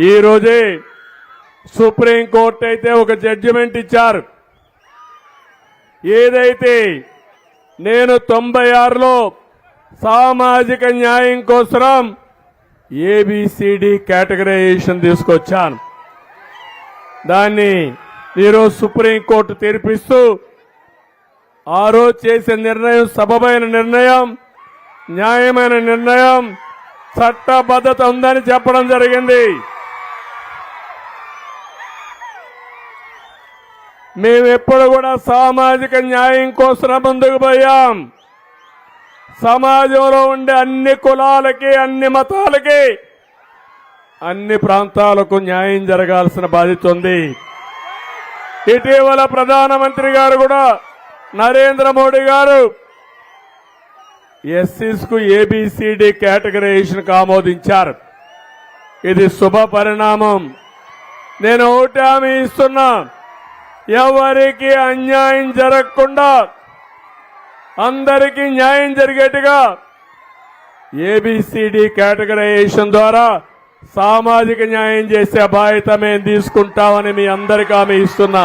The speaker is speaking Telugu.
ఈరోజే సుప్రీంకోర్టు అయితే ఒక జడ్జిమెంట్ ఇచ్చారు. ఏదైతే నేను తొంభై ఆరులో సామాజిక న్యాయం కోసం ఏబిసిడి కేటగరైజేషన్ తీసుకొచ్చాను. దాన్ని ఈరోజు సుప్రీంకోర్టు తీర్పిస్తూ ఆ రోజు చేసే నిర్ణయం సబమైన నిర్ణయం న్యాయమైన నిర్ణయం చట్టబద్ధత ఉందని చెప్పడం జరిగింది. మేము ఎప్పుడు కూడా సామాజిక న్యాయం కోసం ముందుకు పోయాం. సమాజంలో ఉండే అన్ని కులాలకి అన్ని మతాలకి అన్ని ప్రాంతాలకు న్యాయం జరగాల్సిన బాధ్యత ఉంది. ఇటీవల ప్రధానమంత్రి గారు కూడా నరేంద్ర మోడీ గారు ఎస్సీస్కు ఏబిసిడి కేటగరైజేషన్ ఆమోదించారు. ఇది శుభ పరిణామం నేను ఒకటి హామీ ఇస్తున్నా. ఎవరికి అన్యాయం జరగకుండా అందరికీ న్యాయం జరిగేట్టుగా ఏబిసిడి కేటగరైజేషన్ ద్వారా సామాజిక న్యాయం చేసే బాధ్యత మేము తీసుకుంటామని మీ అందరికీ ఆమె ఇస్తున్నా.